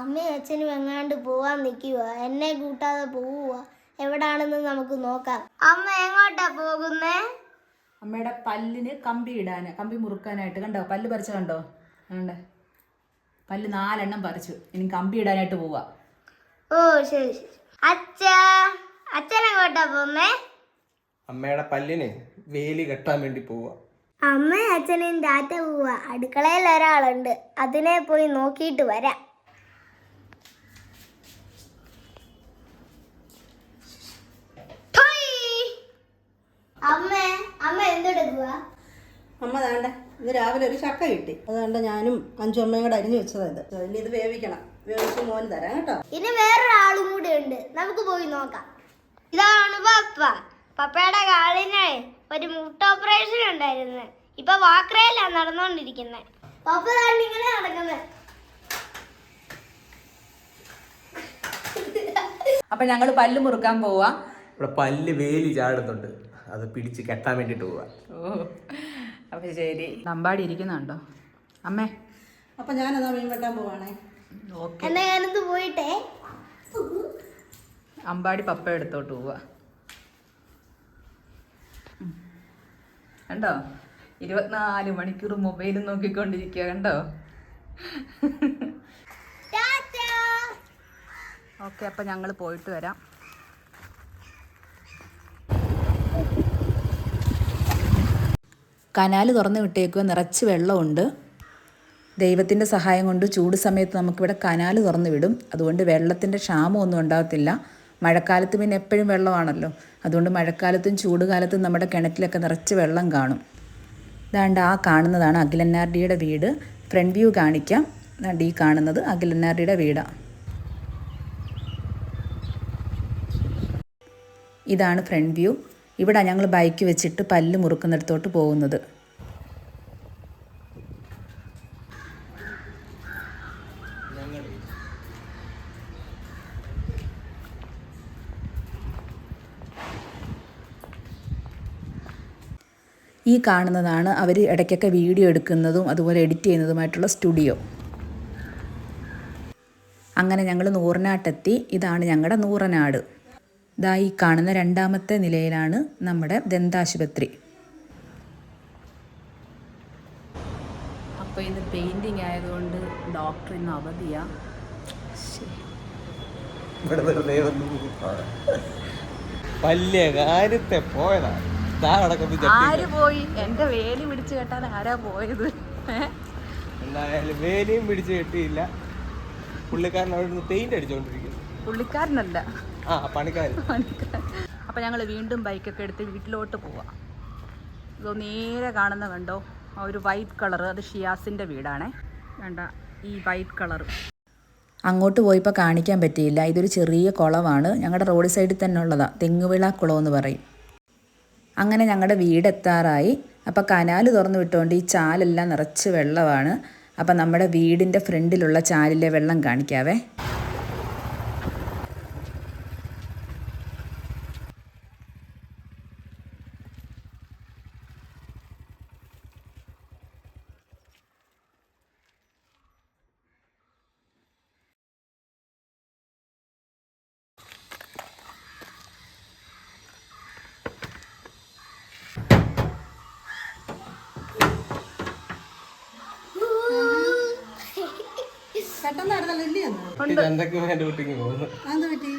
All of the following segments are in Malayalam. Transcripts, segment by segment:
അമ്മയും അച്ഛനും എങ്ങാണ്ട് പോവാൻ നിൽക്കുക എന്നെ കൂട്ടാതെ പോവുക എവിടാണെന്ന് നമുക്ക് നോക്കാം. അമ്മ എങ്ങോട്ടാ പോകുന്നേ? അമ്മയുടെ പല്ലിന് കമ്പി ഇടാൻ കമ്പി മുറുക്കാനായിട്ട്. കണ്ടോ? പല്ല് പറിച്ച കണ്ടോ? കണ്ടേ? പല്ല് നാലെണ്ണം പറിച്ചു. ഇനി കമ്പി ഇടാനായിട്ട് പോവാ. ഓ ശരി ശരി. അച്ഛാ അച്ഛൻ എങ്ങോട്ടാ പോകുന്നേ അമ്മയുടെ പല്ലിന് വേലി കെട്ടാൻ വേണ്ടി പോവാ. അമ്മയും അച്ഛനും ടാറ്റ പോവാ. അടുക്കളയിൽ ഒരാളുണ്ട്. അതിനെ പോയി നോക്കിയിട്ട് വരാം. അമ്മ അമ്മ എന്തെടുക്കുക അമ്മ വേണ്ട ഇത് രാവിലെ ഒരു ചക്ക കിട്ടി. അതുകൊണ്ട് ഞാനും അഞ്ചു അമ്മയും കൂടെ അരിഞ്ഞു വെച്ചതാ ഇത് ഇനി ഇത് വേവിക്കണം. വേവിച്ച് മോന് തരാം കേട്ടോ. ഇനി വേറൊരാളും കൂടെ ഉണ്ട്. നമുക്ക് പോയി നോക്കാം. ഇതാണ് പപ്പ. പപ്പയുടെ കാലിന് ഒരു മുട്ട ഓപ്പറേഷൻ ഉണ്ടായിരുന്നു. ഇപ്പൊ വാക്രയിലാ നടന്നുകൊണ്ടിരിക്കുന്നത് പപ്പ താണ്ടിങ്ങനെ നടക്കുന്നത് അപ്പൊ ഞങ്ങൾ പല്ല് മുറുക്കാൻ പോവാ. ഇവിടെ പല്ല് വേലി ചാടുന്നുണ്ട്. അത് പിടിച്ച് കെട്ടാൻ വേണ്ടിട്ട് പോവാ. ഓ അപ്പൊ ശരി. നമ്പാടി ഇരിക്കുന്നുണ്ടോ? അമ്മേ. അപ്പൊ ഞാനതാ മീൻ വെട്ടാൻ പോവാണേ. ഓക്കെ. എന്നാ ഞാനത് പോയിട്ടേ. അമ്പാടി പപ്പ എടുത്തോട്ട് പോവാ. കണ്ടോ? ഇരുപത്തിനാല് മണിക്കൂർ മൊബൈൽ നോക്കിക്കൊണ്ടിരിക്കുക കണ്ടോ. ഓക്കെ അപ്പം ഞങ്ങൾ പോയിട്ട് വരാം. കനാൽ തുറന്ന് വിട്ടേക്കുക നിറച്ച് വെള്ളമുണ്ട്. ദൈവത്തിന്റെ സഹായം കൊണ്ട് ചൂട് സമയത്ത് നമുക്കിവിടെ കനാൽ തുറന്ന് വിടും. അതുകൊണ്ട് വെള്ളത്തിന്റെ ക്ഷാമമൊന്നും ഉണ്ടാകത്തില്ല. മഴക്കാലത്ത് പിന്നെ എപ്പോഴും വെള്ളമാണല്ലോ. അതുകൊണ്ട് മഴക്കാലത്തും ചൂട് കാലത്തും നമ്മുടെ കിണറ്റിലൊക്കെ നിറച്ച് വെള്ളം കാണും. ഇതാണ്ട് ആ കാണുന്നതാണ് അഖിലന്നാർഡിയുടെ വീട്. ഫ്രണ്ട് വ്യൂ കാണിക്കാം. ഈ കാണുന്നത് അഖിലന്നാർഡിയുടെ വീടാണ് ഇതാണ് ഫ്രണ്ട് വ്യൂ. ഇവിടെ ഞങ്ങൾ ബൈക്ക് വെച്ചിട്ട് പല്ല് മുറുക്കുന്നിടത്തോട്ട് പോകുന്നത്. ഈ കാണുന്നതാണ് അവർ ഇടയ്ക്കൊക്കെ വീഡിയോ എടുക്കുന്നതും അതുപോലെ എഡിറ്റ് ചെയ്യുന്നതുമായിട്ടുള്ള സ്റ്റുഡിയോ. അങ്ങനെ ഞങ്ങൾ നൂറനാട്ടെത്തി. ഇതാണ് ഞങ്ങളുടെ നൂറനാട്. ഇതാ ഈ കാണുന്ന രണ്ടാമത്തെ നിലയിലാണ് നമ്മുടെ ദന്താശുപത്രി. അപ്പോൾ ഇത് പെയിന്റിങ് ആയതുകൊണ്ട് ഡോക്ടർ ഇന്ന് അവധിയാ. ഇവിടെ വെറുതെ വന്ന് വലിയ കാര്യത്തെ പോയതാ. ദാ. ആര് പോയി? എന്റെ വേലി പിടിച്ചു കെട്ടാൻ ആരാ പോയത്? എന്തായാലും വേലിയും പിടിച്ചു കെട്ടിയില്ല. പുള്ളിക്കാരൻ അവിടെ നിന്ന് പെയിന്റ് അടിച്ചോണ്ടിരിക്കുന്നു. പുള്ളിക്കാരനല്ല. ആ ഞങ്ങൾ അപ്പോൾ ഞങ്ങൾ വീണ്ടും ബൈക്കൊക്കെ എടുത്ത് വീട്ടിലോട്ട് പോവാം. ഇതോ നേരെ കാണുന്ന കണ്ടോ? ആ ഒരു വൈറ്റ് കളർ അത് ഷിയാസിന്റെ വീടാണേ. വേണ്ട ഈ വൈറ്റ് കളർ അങ്ങോട്ട് പോയിപ്പോൾ കാണിക്കാൻ പറ്റിയില്ല. ഇതൊരു ചെറിയ കുളമാണ് ഞങ്ങളുടെ റോഡ് സൈഡിൽ തന്നെ ഉള്ളതാണ് തെങ്ങുവിള കുളം എന്ന് പറയും. അങ്ങനെ ഞങ്ങളുടെ വീടെത്താറായി അപ്പോൾ കനാൽ തുറന്നു വിട്ടുകൊണ്ട് ഈ ചാലെല്ലാം നിറച്ച് വെള്ളമാണ് അപ്പം നമ്മുടെ വീടിന്റെ ഫ്രണ്ടിലുള്ള ചാലിലെ വെള്ളം കാണിക്കാവേ. പെട്ടെന്നായിരുന്നല്ലോ ഇല്ലേ അന്ന്? പറ്റി?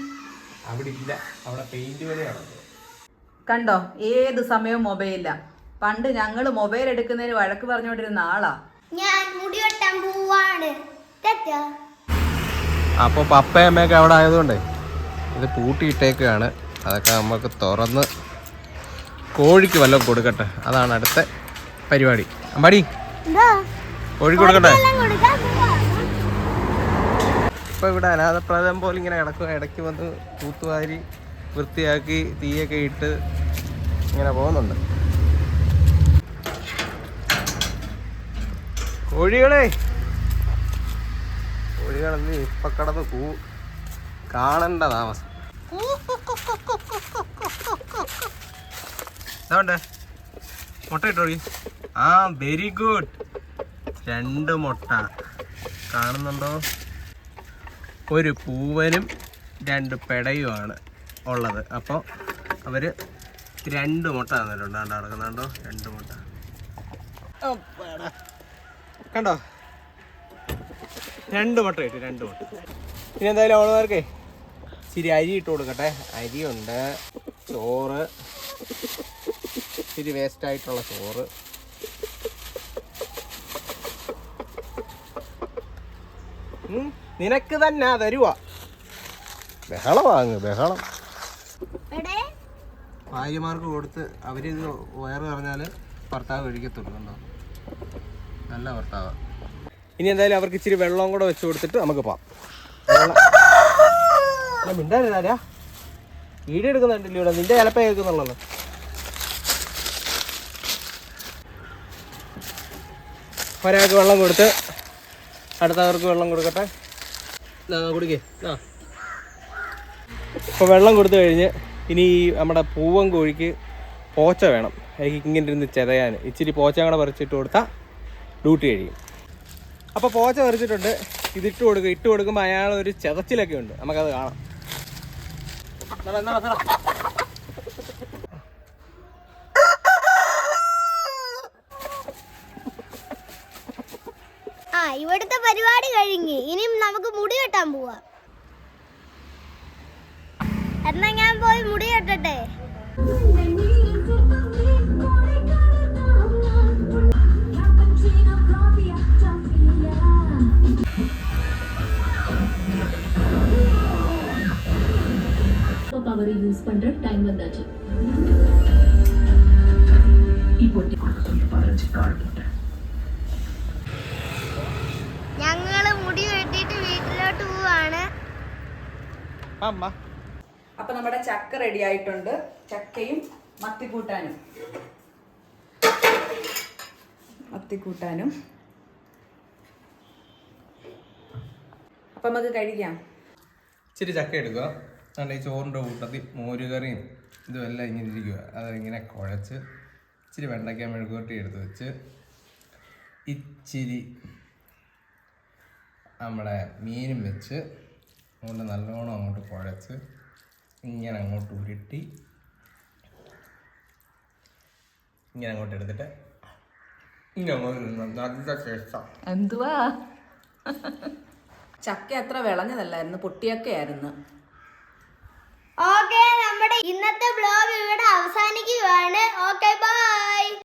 അവിടെ ഇല്ല അവിടെ പെയിന്റ് പണിയാണ് കണ്ടോ? ഏത് സമയവും മൊബൈലില്ല പണ്ട് ഞങ്ങൾ മൊബൈൽ എടുക്കുന്നതിന് വഴക്ക് പറഞ്ഞുകൊണ്ടിരുന്ന ആളാ. ഞാൻ മുടി വെട്ടാൻ പോവാണ്. ടാറ്റാ. അപ്പോൾ പപ്പയും അമ്മയൊക്കെ അവിടെ ആയതുകൊണ്ടേ ഇത് പൂട്ടിയിട്ടേക്കാണ്. അതൊക്കെ നമുക്ക് തുറന്ന് കോഴിക്ക് വല്ലതും കൊടുക്കട്ടെ. അതാണ് അടുത്ത പരിപാടി. അമ്പാടി കോഴി കൊടുക്കട്ടെ? ഇപ്പൊ ഇവിടെ അനാഥപ്രാതം പോലെ ഇങ്ങനെ കിടക്കും ഇടയ്ക്ക് വന്ന് തൂത്തുവാരി വൃത്തിയാക്കി തീയൊക്കെ ഇട്ട് ഇങ്ങനെ പോകുന്നുണ്ട്. കോഴികളെ! കോഴികളെന്ന് ഇപ്പൊ കടന്ന് കൂ കാണണ്ട താമസം മുട്ട ഇട്ടോളി ആ വെരി ഗുഡ് രണ്ട് മുട്ട. കാണുന്നുണ്ടോ? ഒരു പൂവനും രണ്ട് പെടയുമാണ് ഉള്ളത്. അപ്പോൾ അവർ രണ്ട് മുട്ട തന്നിട്ടുണ്ട്. കണ്ടോ നടക്കുന്നുണ്ടോ രണ്ട് മുട്ട. കണ്ടോ? രണ്ട് മുട്ട കിട്ടി രണ്ട് മുട്ട. പിന്നെ എന്തായാലും അവളുമാർക്കേ ഇച്ചിരി അരി ഇട്ട് കൊടുക്കട്ടെ. അരിയുണ്ട് ചോറ് ഇച്ചിരി വേസ്റ്റ് ആയിട്ടുള്ള ചോറ്. ഉം, നിനക്ക് തന്നെ തരുവാ. ബഹളം വാങ്ങ് ബഹളം. എടേ ഭാര്യമാർക്ക് കൊടുത്ത് അവരിത് വയറ് പറഞ്ഞാൽ ഭർത്താവ് കഴിക്കത്തുള്ളൂ കണ്ടോ നല്ല ഭർത്താവ്. ഇനി എന്തായാലും അവർക്ക് ഇച്ചിരി വെള്ളം കൂടെ വെച്ച് കൊടുത്തിട്ട് നമുക്ക് പോവാം. മിണ്ടായിരുന്നാരാ വീഡിയോ എടുക്കുന്നുണ്ടല്ലോ ഇവിടെ. നിന്റെ ചിലപ്പോ കേൾക്കുന്നുള്ളത് ഒരാൾക്ക് വെള്ളം കൊടുത്ത് അടുത്തവർക്ക് വെള്ളം കൊടുക്കട്ടെ? കുടിക്കേ. ആ ഇപ്പോൾ വെള്ളം കൊടുത്തു കഴിഞ്ഞ് ഇനി നമ്മുടെ പൂവൻ കോഴിക്ക് പോച്ച വേണം. എനിക്ക് ഇങ്ങനെ ഇരുന്ന് ചെതയാൻ. ഇച്ചിരി പോച്ച കൂടെ പറിച്ചിട്ട് കൊടുത്താൽ ഡ്യൂട്ടി കഴിയും. അപ്പോൾ പോച്ച പറിച്ചിട്ടുണ്ട്. ഇതിട്ട് കൊടുക്കുക ഇട്ട് കൊടുക്കുമ്പോൾ അയാളൊരു ചെതച്ചിലൊക്കെ ഉണ്ട്. നമുക്കത് കാണാം. നട, നട, നട. ഇവിടുത്തെ പരിപാടി കഴിഞ്ഞ് ഇനിയും നമുക്ക് മുടി വെട്ടാൻ പോവാ എന്നാ ഞാൻ പോയി മുടി വെട്ടട്ടെ பவர் யூஸ் பண்ற டைம் வந்தாச்சு ഞങ്ങള് അമ്മ അപ്പൊ നമ്മുടെ ചക്ക റെഡി ആയിട്ടുണ്ട്. ചക്കയും മത്തിക്കൂട്ടാനും. മത്തിക്കൂട്ടാനും. അപ്പൊ നമുക്ക് കഴിക്കാം. ഇച്ചിരി ചക്ക എടുക്കുക. അതുകൊണ്ട് ഈ ചോറിന്റെ കൂട്ടത്തിൽ മോരുകറിയും ഇതും എല്ലാം ഇങ്ങനെ ഇരിക്കുക. അതിങ്ങനെ കുഴച്ച് ഇച്ചിരി വെണ്ടയ്ക്ക മെഴുകുവരട്ടി എടുത്ത് വെച്ച് ഇച്ചിരി നമ്മുടെ മീനും വെച്ച് അങ്ങോട്ട് നല്ലോണം അങ്ങോട്ട് കുഴച്ച് ഇങ്ങനെ അങ്ങോട്ട് ഉരുട്ടി ഇങ്ങനെ അങ്ങോട്ട് എടുത്തിട്ട് എന്തുവാ? ചക്ക അത്ര വിളഞ്ഞതല്ലായിരുന്നു പൊട്ടിയൊക്കെയായിരുന്നു ഓക്കെ നമ്മുടെ ഇന്നത്തെ ബ്ലോഗ് ഇവിടെ അവസാനിക്കുകയാണ്. Okay bye